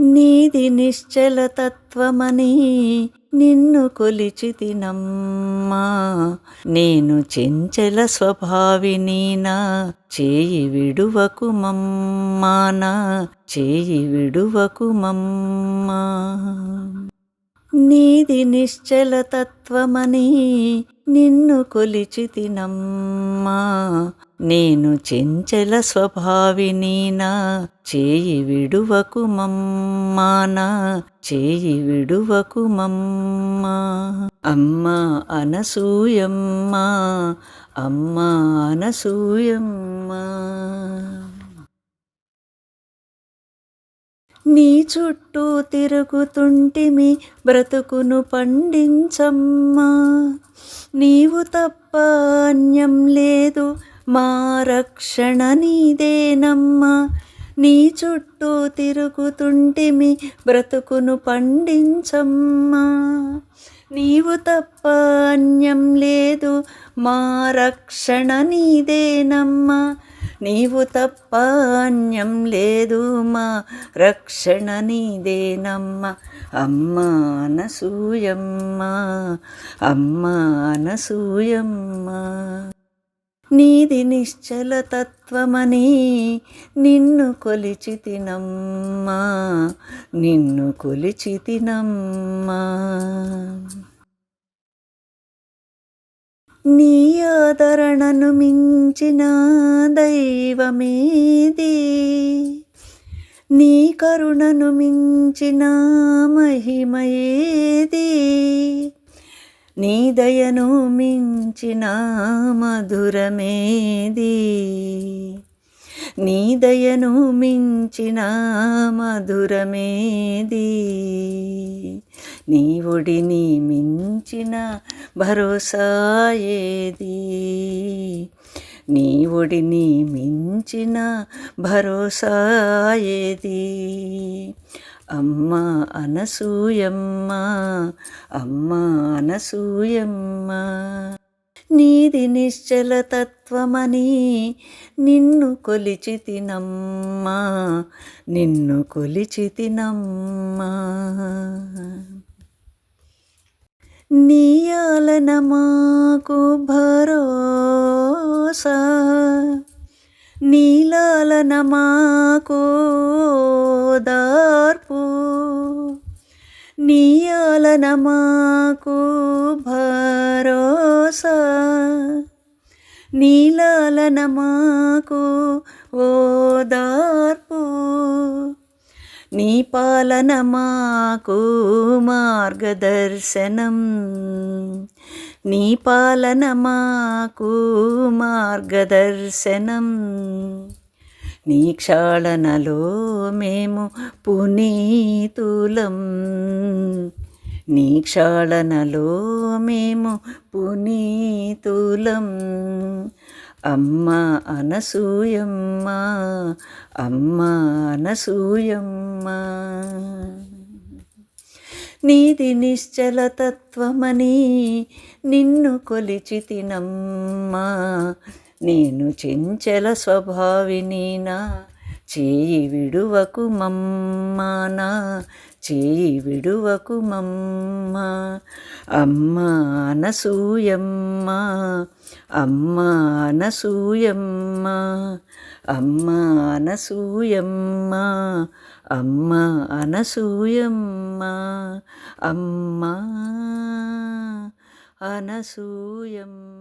నీది నిశ్చల తత్వమని నిన్ను కొలిచితినమ్మా. నేను చెంచల స్వభావినీనా చేయి విడువకు మమ్మానా చేయి విడువకు మమ్మా నీది నిశ్చల తత్వమని నిన్ను కొలిచితినమ్మా. నేను చెంచల స్వభావినీనా చేయి విడువకు మమ్మానా చేయి విడువకు మమ్మా అమ్మా అనసూయమ్మా అమ్మా అనసూయమ్మా. నీ చుట్టూ తిరుగుతుంటిమి బ్రతుకును పండించమ్మా. నీవు తప్ప అన్యం లేదు మా రక్షణ నీదేనమ్మా. నీ చుట్టూ తిరుగుతుంటిమి బ్రతుకును పండించమ్మా. నీవు తప్ప అన్యం లేదు మా రక్షణ నీదేనమ్మా. నీవు తప్ప అన్యం లేదు మా. రక్షణ నీదేనమ్మ అమ్మ అనసూయమ్మ అమ్మ అనసూయమ్మ నీది నిశ్చల తత్వమని నిన్ను కొలిచి తినమ్మా. నిన్ను కొలిచి తినమ్మా. నీ ఆదరణను మించిన దైవమేది? నీ కరుణను మించిన మహిమయేది? నీ దయను మించిన మధురమేది? నీ దయను మించిన మధురమేది. నీ ఒడిని మించిన భరోసా ఏది? నీ ఒడిని మించిన భరోసా ఏది? అమ్మ అనసూయమ్మ అమ్మ అనసూయమ్మ. నీది నిశ్చల తత్వమని నిన్ను కొలిచి తినమ్మా నిన్ను కొలిచి తినమ్మా నీయాలన మాకు భరోసా నీలాలన మాకు దార్పు నీయాలన మాకు భరోసా. నీలాలన మాకు ఓదార్పు నీ పాలన మాకు మార్గదర్శనం. నీ పాలన మాకు మార్గదర్శనం. నీ క్షాళనలో మేము పునీతులం. నీ క్షాళనలో మేము పునీతులం. అమ్మ అనసూయమ్మ అమ్మ అనసూయమ్మ. నీది నిశ్చల తత్వమని నిన్ను కొలిచి తినమ్మా. నేను చెంచల స్వభావినీనా చేయి విడువకు మమ్మానా చేయి విడువకు మమ్మ. అమ్మ అనసూయమ్మ అమ్మ అనసూయమ్మ అమ్మ అనసూయమ్మ అమ్మ అనసూయమ్మ అమ్మ అనసూయమ్మ